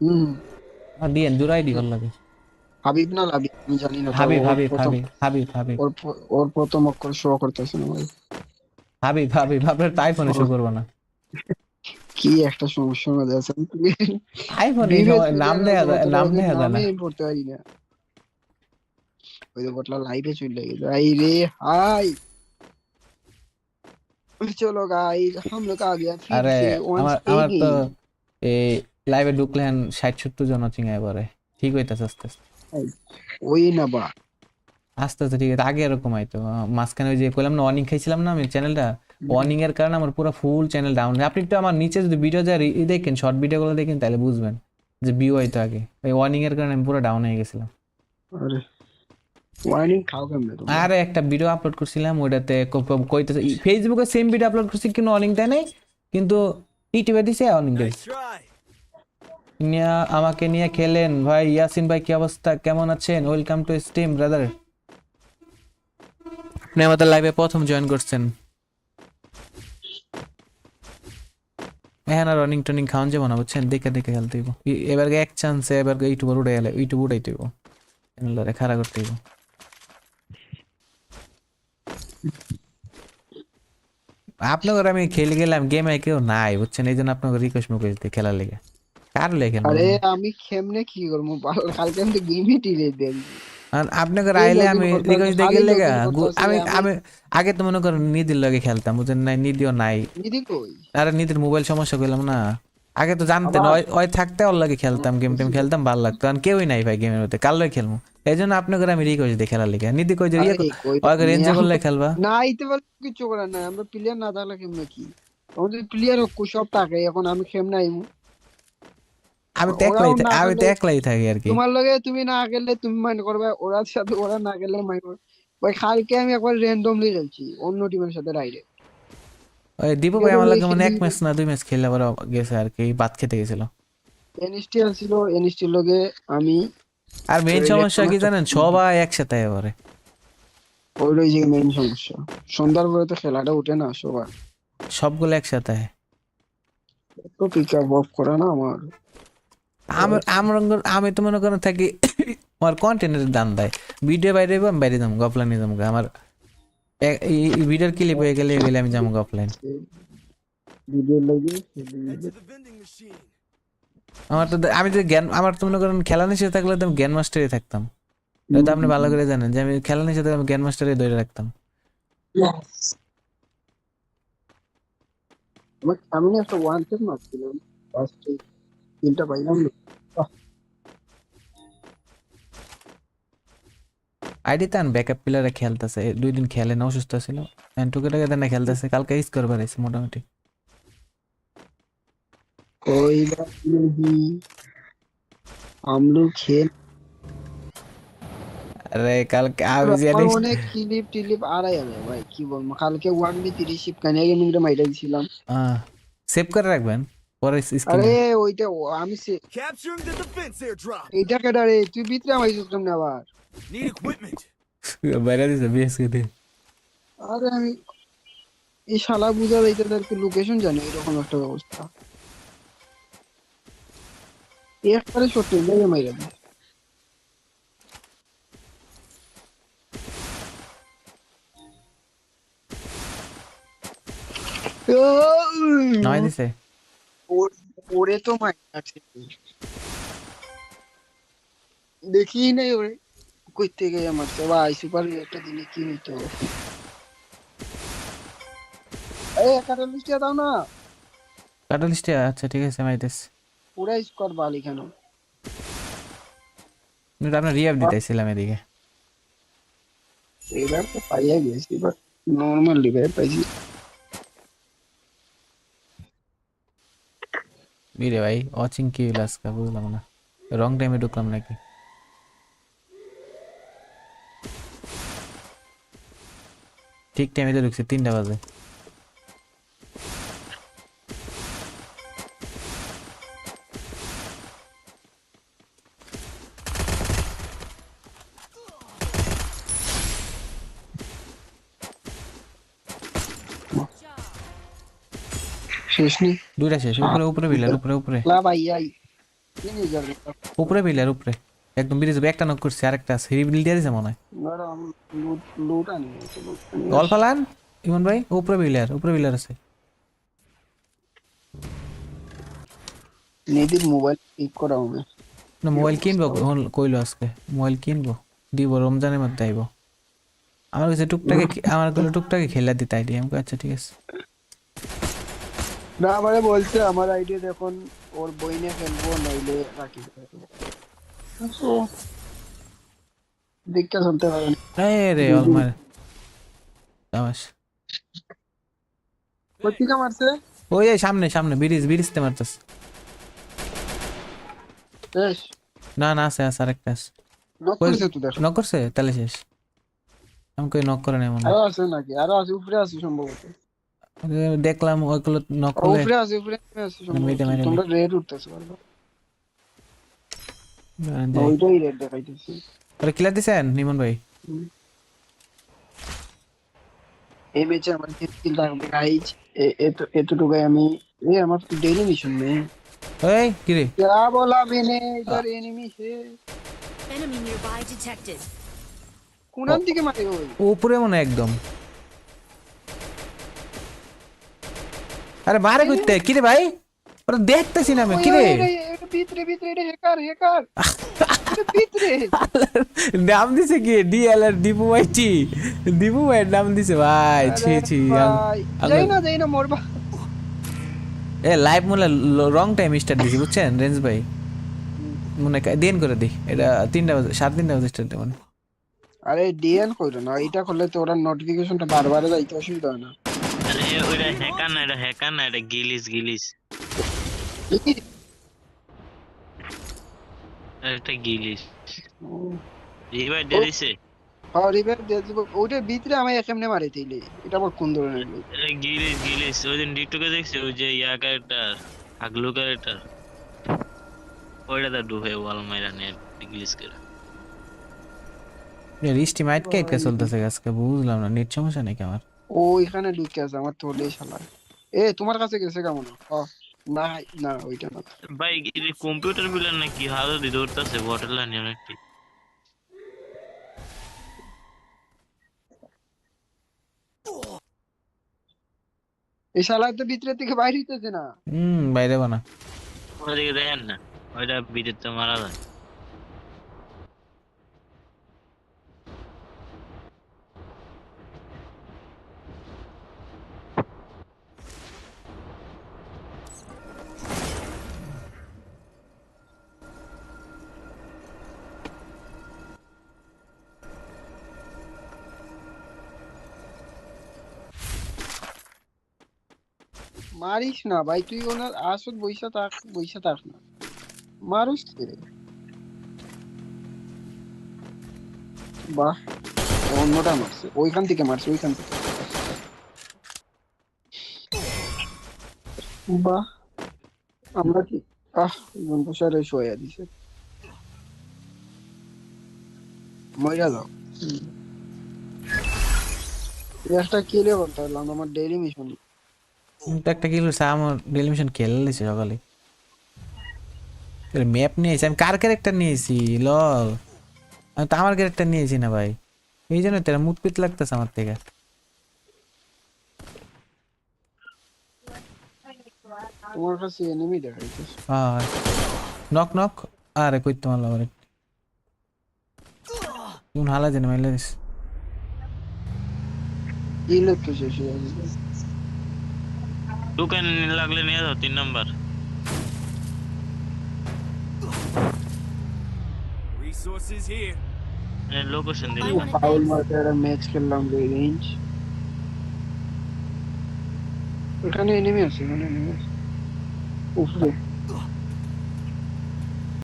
হুম আর দিয়েন জোড়াই দি ভালো লাগে হাবিব না লাবিব আমি জানি না তো হাবিব ওর হাবিব প্রথম- হাবিব হাবিব হাবিব ওর প্র- ওর প্রথম অক্ষর শো করতেছে না ভাই হাবিব হাবিব আপনার তো আইফোনে শো করবো না কি একটা সমস্যার মধ্যে আছেন তুমি আইফোনে বিবেক নাম বিবেক দেয়া বলতে যায়- নাম পারো যে দেয়া যায় না নামেই পড়তে পারি না ওই যে বটলা লাইভে চলে গেছে आई रे हाय चलो गाइस हम लोग आ गया फिर আরে से আমার লাইভে ঢুকলেন ষাট সত্তর জন চিঙায় পরে ঠিক হইতাছে আস্তে আস্তে। ওই না বা। আস্তে আস্তে ঠিক আছে আগে এরকম হয়তো মাঝখানে ওই যে কইলাম না ওয়ার্নিং খাইছিলাম না আমি চ্যানেলটা? ওয়ার্নিং এর কারণে আমার পুরো ফুল চ্যানেল ডাউন আপনি একটু আমার নিচে যদি ভিডিও যা দেখেন শর্ট ভিডিও গুলো দেখেন তাহলে বুঝবেন যে ভিউ হয়তো আগে। ওই ওয়ার্নিং এর কারণে আমি পুরো ডাউন হয়ে গেছিলাম। আরে ওয়ার্নিং খাও কেমনে তুমি? আরে একটা ভিডিও আপলোড করছিলাম ওইটাতে ক- ক- কইতেছে ফেসবুকে সেম ভিডিও আপলোড করছি কিন্তু ওয়ার্নিং দেয় নাই। কিন্তু ইউটিউবে দিছে ওয়ার্নিং দেয়। নিয়া, আমাকে নিয়ে খেলেন। ভাই, ইয়াসিন ভাই, কি অবস্থা? কেমন আছেন? ওয়েলকাম টু স্টিম ব্রাদার আপনি আমাদের লাইভে প্রথম জয়েন করছেন। হ্যাঁ না রানিং টনিং যাব না, বুঝছেন? দেখে দেখে খেলতে এবার এক চান্সে এবার ইউটিউবার উঠে গেলে ইউটিউব চ্যানেলটারে খাড়া করতে আপনাদের আমি খেলে গেলাম গেমে কেউ নাই, বুঝছেন? এই জন্য আপনাকে রিকোয়েস্ট দিয়ে খেলার লেগে। কার লেগে আরে আমি কেমনে কি করব? কালকে আমি তো গেমই টিলে দেন আর আপনাকে আমি করতে রিকোয়েস্ট হবে, দিয়ে গেলে খালি গা, login গু- করতে আমি আমি আগে তো মনে করেন নিদির লগে খেলতাম বুঝেন নাই নিদিও নাই। দিদি কই? আরে নিদির মোবাইল সমস্যা করলাম না। আগে তো জানতেন ওই ওই থাকতে ওর লাগে খেলতাম গেম টেম খেলতাম ভালো লাগতো আর কেউই নাই ভাই গেমের মধ্যে কার লগে খেলব? এই জন্য আপনাকে আমি রিকোয়েস্ট দিয়ে খেলার লেগে। নিদি কই যে ইয়ে ওকে রেঞ্জ করলে খেলবা। না কিছু করার নাই আমরা প্লেয়ার না থাকলে কেমনে কি? আমাদের প্লেয়ার সব থাকে এখন আমি কেমনে আইমু। আমি তো একলাই আমি তো একলাই থাকি আর কি। তোমার লগে তুমি না গেলে তুমি মাইন্ড করবে ওরা সাথে ওরা না গেলে মাইন্ড করবে। ওই কালকে আমি একবার র্যান্ডমলি খেলছি অন্য টিমের সাথে রাইডে ওই দীপু ভাই আমার লাগে মানে এক ম্যাচ না দুই ম্যাচ খেলে আবার গেছে আর কি ভাত খেতে গেছিল। এনএসটি আসছিল এনএসটির লগে আমি আর মেইন সমস্যা কি জানেন? সবাই একসাথে এবারে ওই রয়েছে মেইন সমস্যা। সন্ধ্যার পরে তো খেলাটা উঠে না সবার। সবগুলো একসাথে। তো পিক আপ অফ করা না আমার। আমার আমি তো মনে করেন থাকি আমার কন্টেন্টের দাম দেয়। ভিডিও বাইরে আমি বাইরে যাব অফলাইনে যাব আমার এই ভিডিওর ক্লিপ হয়ে গেলে গেলে আমি যাব অফলাইন আমার তো আমি তো জ্ঞান আমার তো মনে করেন খেলা নিষেধ থাকলে তো আমি জ্ঞান মাস্টারে থাকতাম। এটা তো আপনি ভালো করে জানেন যে আমি খেলা নিষেধ থাকলে আমি জ্ঞান মাস্টারে ধরে রাখতাম। আমি একটা ওয়ান টেপ মারছিলাম ফার্স্টে তিনটা পাইলাম। আইডি তান ব্যাকআপ প্লেয়ারে খেলতেছে দুই দিন খেলে না অসুস্থ ছিল। টুকে টাকে দেন খেলতেছে কালকে স্কোর বাড়াইছে মোটামুটি। কইলা আমলু খেল। আরে কালকে আমি জানি অনেক ক্লিপ টিলিপ আড়াই আমি ভাই কি বল কালকে ওয়ান বি 30 শিপ কানে গেমিং রে মাইরা দিছিলাম। হ্যাঁ সেভ করে রাখবেন। পরে আরে ওইটা আমি সে Capturing the defense airdrop. এইটা কেডা রে? তুই ভিতরে আমাইছিস কেমনে আবার? Need equipment. বাইরে দিছে বিএসকে দিয়ে আরে আমি এই শালা বুঝা যাইতে তাদেরকে লোকেশন জানে এরকম একটা অবস্থা একবারে সত্যি লেগে মাইরা দিস নয় দিছে। ওরে তো মাই আছে দেখি নাই ওরে। কই থেকে আমার তো ভাই সুপার একটা দিলে কি হইতো? এই ক্যাটালিস্টে দাও না। কাটালিস্টে আচ্ছা ঠিক আছে মাইতেস পুরা স্কোয়াড বালি কেন কিন্তু আপনার রিয়াব দিতেছিলাম এদিকে। এবার তো পাইয়া গেছি বাট নর্মাল লিভার পাইছি। বিরে ভাই ওয়াচিং কি হইল আজকে বুঝলাম না। রং টাইমে ঢুকলাম নাকি? ঠিক টাইমে তো ঢুকছে, তিনটা বাজে। শেষ নেই। দুইটা শেষ উপরে উপরে বিলার উপরে উপরে। ভাই আই উপরে উপরে। একদম একটা নক করছে দিয়ে দিছে মনে হয়। ইমন ভাই উপরে উপরে আছে। নিদির মোবাইল ঠিক করা হবে। না মোবাইল কিনবো কইলো আজকে? মোবাইল কিনবো দিব রমজানের মধ্যে আইব। আমার কাছে টুকটাকে আমার কাছে টুকটাকে খেলা দিতে আইডি আমি আচ্ছা ঠিক আছে। না আমারে বলছে আমার আইডিয়া দেখুন ওর বই নিয়ে খেলব নইলে রাখি। দেখতে চলতে পারে না। রে অলমার পত্রিকা মারছে ওই সামনে সামনে ব্রিজ ব্রিজতে মারতাস শেষ না না আছে আছে আরেকটা আছে। নক করছে তো দেখো নক করছে? তাহলে শেষ। আমি কই নক করে নেই মনে হয়। আরও আছে নাকি? আরও আছে উপরে আছে সম্ভবত। দেখলাম ওইগুলো নক উপরে আছে উপরে আছে মানে তোমরা রেড উঠতেছ বারবার। ওইটাই রেড দেখাইতেছি। আরে কিলা দিছেন নিমন ভাই? এই ম্যাচে আমার কি স্কিল লাগবে গাইজ এত এতটুকু আমি এ আমার তো ডেইলি মিশন মে এই কি রে? যা বলা বিনে ইদার এনিমি সে। এনিমি নিয়ারবাই ডিটেক্টেড কোন দিকে মারে ওই? উপরে মনে একদম। আরে বারে করতে কি রে ভাই? ওরা দেখতেছি না আমি কি রে ভিতরে ভিতরে এটা হ্যাকার হ্যাকার ভিতরে। নাম দিছে কি? ডিএলআর দীপু ভাই টি দীপু ভাই নাম দিছে ভাই ছি ছি যাই না যাই না মরবা। এ লাইভ মনে রং টাইম স্টার্ট দিছি বুঝছেন রেঞ্জ ভাই? মনে দেন করে দি এটা তিনটা বাজে সাড়ে তিনটা বাজে স্টার্ট দেবেন আরে ডিএন কইলো না এটা করলে তো ওরা নোটিফিকেশনটা বারবার যাইতে অসুবিধা হয় না। আরে ওইটা হ্যাকার না এটা হ্যাকার না এটা গিলিস গিলিস। এটা গিলিস। রিভাইভ দিয়ে দিছে? হ্যাঁ রিপেয়ার দিয়ে দিব। ওইটার ভিতরে আমি একেমনে মারি তাইলে? এটা আবার কোন ধরনের গিলিস গিলিস। ওই দিন টিকটকে দেখছি ওই যে ইয়া ক্যারেক্টার হাগলু ক্যারেক্টার ওইটা দা ডুবে ওয়াল মাইরা নেট গিলিস করে। কে চলতেছে আজকে বুঝলাম না নেট সমস্যা নাকি আমার? ও এখানে ঢুকে আছে আমার তো হলেই শালা। এ তোমার কাছে গেছে কেমন? না না ওইটা না। ভাই কম্পিউটার বিলেন নাকি? ধরতেছে বটল লাইন অনেকটি এই শালা তো ভিতরে থেকে বাইরে হইতেছে না। হুম বাইরে বানা। ওদিকে দেখেন না ওইটা বিদ্যুৎ মারা যায়। মারিস না ভাই, তুই ওনার আসত বইসা থাক বইসা থাক না। মারুস কে বাহ, অন্যটা মারছে, ওইখান থেকে মারছে, ওইখান থেকে। বাহ, আমরা কি? আহ বন্ধুসারে শোয়া দিছে। মজা দাও। একটা কেলে বলতে পারলাম, আমার ডেইলি মিশন একটা কি হলো আমার ডেলিমিশন খেলে লিছে সকালে। ম্যাপ নিয়েছি আমি কার ক্যারেক্টার নিয়েছি লল? আমি তো আমার ক্যারেক্টার নিয়েছি না ভাই। এই জন্য তোরা মুতপিত লাগতেছে আমার থেকে। তোমার কাছে এনিমি দেখাইতেছে হ্যাঁ। নক নক আরে কই তোমার আবার তুমি হালা জানি মাইলে দিস ইলেক তো শেষ হয়ে যাবে টোকেন লাগলে নিয়ে যাও তিন নাম্বার Resources here. লোকেশন দিলে ফাউল মারতে একটা ম্যাচ খেললাম রেঞ্জ এখানে এনিমি আছে এখানে এনিমি আছে উপরে